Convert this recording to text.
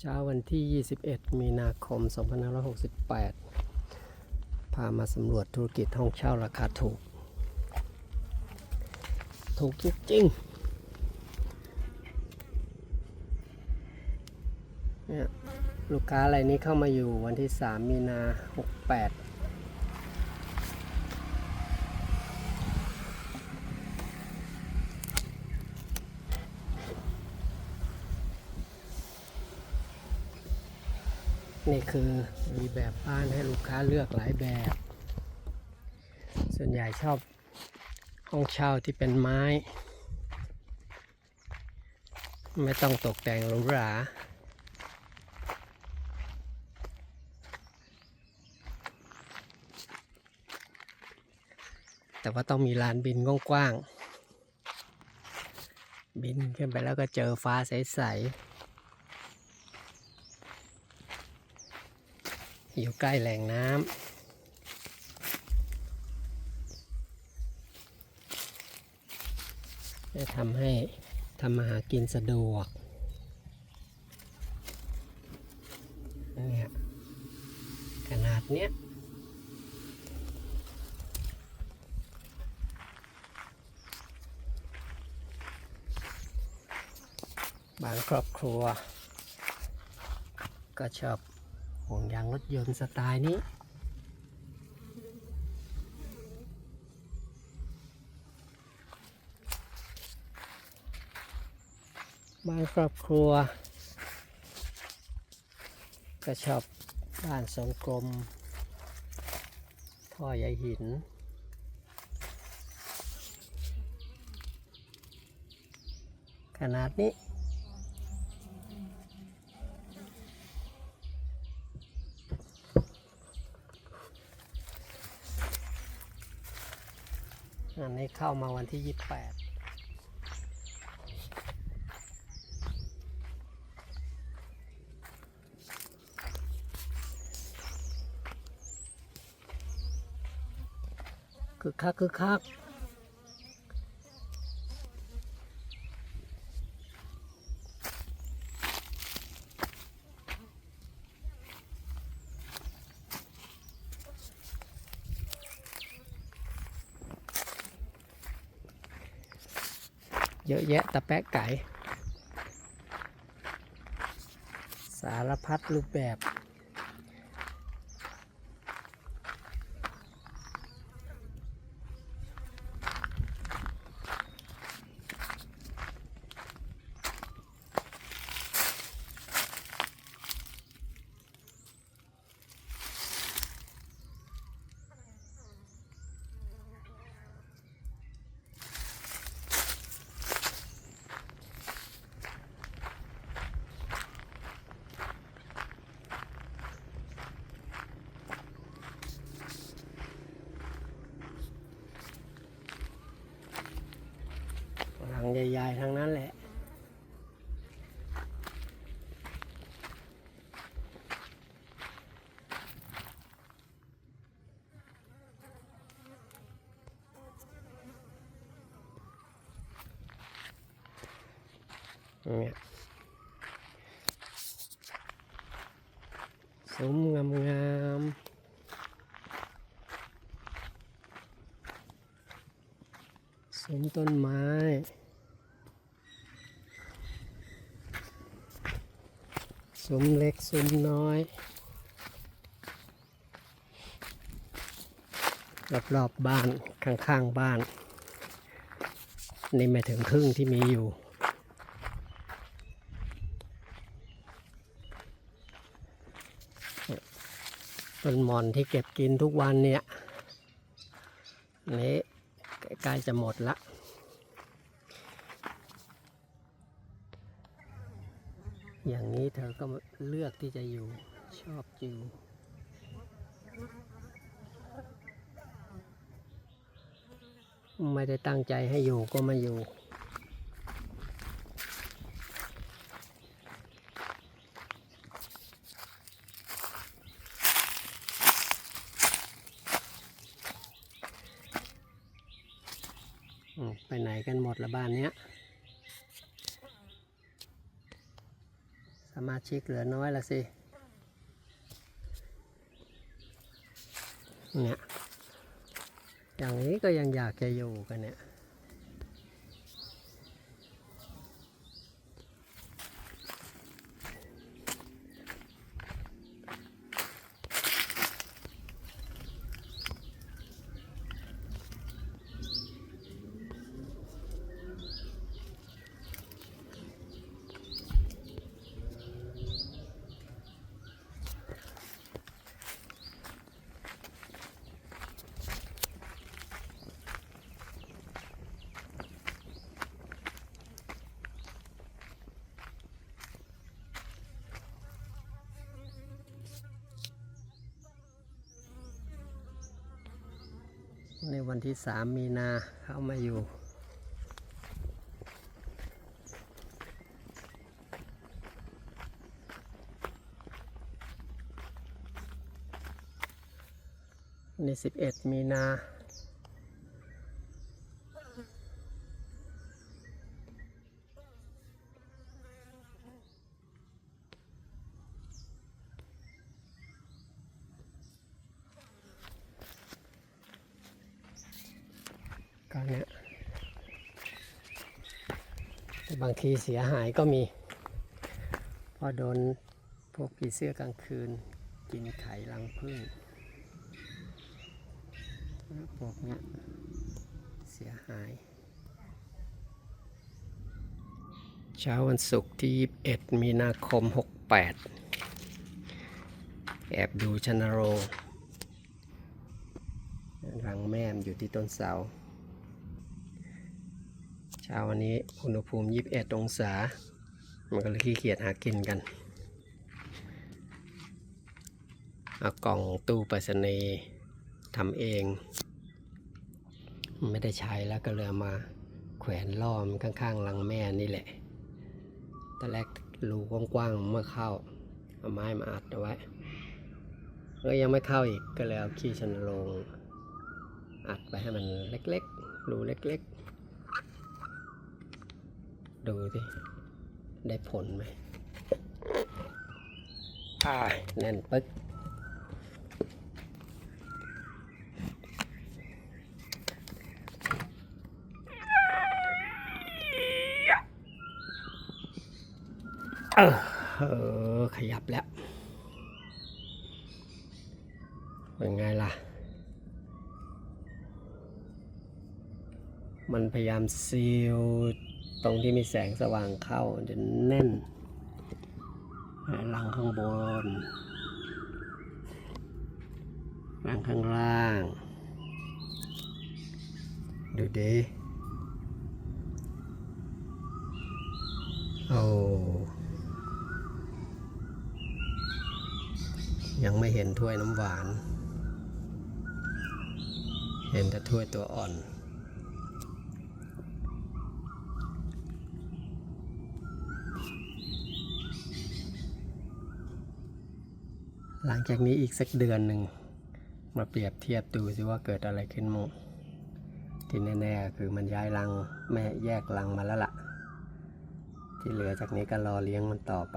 เช้าวันที่ 21 มีนาคม 2568 พามาสำรวจธุรกิจห้องเช่าราคาถูก ถูกจริงๆเนี่ยลูกค้ารายนี้เข้ามาอยู่วันที่ 3 มีนา 68 นี่คือมีแบบบ้านให้ลูกค้าเลือกหลายแบบ ส่วนใหญ่ชอบห้องเช่าที่เป็นไม้ ไม่ต้องตกแต่งหรูหราแต่ว่าต้องมีลานบินกว้างๆบินขึ้นไปแล้วก็เจอฟ้าใสๆ อยู่ใกล้แหล่งน้ำจะทำให้ทำมาหากินสะดวกเนี่ยขนาดเนี้ยบางครอบครัว ก็ชอบ ห่วงยางรถยนต์สไตล์นี้บางครอบครัว ก็ชอบบ้านทรงกลม ท่อใยหิน ขนาดนี้ เข้ามาวันที่ยี่แปดคึกคักคึกคัก เยอะแยะตะแปะไก่ สารพัดรูปแบบ เนี่ยซุ้มงามงามๆซุ้มต้นไม้ซุ้มเล็กซุ้มน้อย รอบๆบบ้านข้างๆบ้าน นี่ไม่ถึงครึ่งที่มีอยู่ ต้นหมอนที่เก็บกินทุกวันเนี่ยนี้ใกล้จะหมดละอย่างนี้เธอก็เลือกที่จะอยู่ชอบอยู่ไม่ได้ตั้งใจให้อยู่ก็มาอยู่ อืมไปไหน กันหมดละบ้านเนี้ยสสมาชิกเหลือน้อยละสิ เนี่ย อย่างนี้ก็ยังอยากจะอยู่กันเนี่ย ในวันที่สามมีนาเข้ามาอยู่ ในสิบเอ็ดมีนา บางทีเสียหายก็มีเพอโดนพวกผีเสื้อกลางคืน กินไข่รังผึ้งแล้วพวกเนี้ยเสียหาย เช้าวันศุกร์ที่ 21 มีนาคม 68 แอบดูชนโรรังแม่มอยู่ที่ต้นเสา เช้าวันนี้อุณหภูมิ 21 องศา มันก็เลยขี้เกียจหากินกัน เอากล่องตู้ไปรษณีย์ทำเอง ไม่ได้ใช้แล้วก็เลยเอมาแขวนล้อมข้างๆรังแม่นี่แหละตอนแรกรูกว้างๆเมื่อเข้า เอาไม้มาอัดเอาไว้ก็ยังไม่เข้าอีกก็เลยเอาขี้ชนโรงอัดไปให้มันเล็กๆ รูเล็กๆ ดูสิ ได้ผลไหมอ่าแน่นปึ๊กเออเออขยับแล้ว เป็นไงล่ะ มันพยายามซีล ตรงที่มีแสงสว่างเข้าจนแน่นรังข้างบนรังข้างล่าง ดูดิโอ้ยังไม่เห็นถ้วยน้ำหวาน เห็นแต่ถ้วยตัวอ่อน หลังจากนี้อีกสักเดือนหนึ่ง มาเปรียบเทียบดูซิว่าเกิดอะไรขึ้นมั่งที่แน่ๆคือมันย้ายรังแม่แยกรังมาแล้วล่ะ ที่เหลือจากนี้ก็รอเลี้ยงมันต่อไป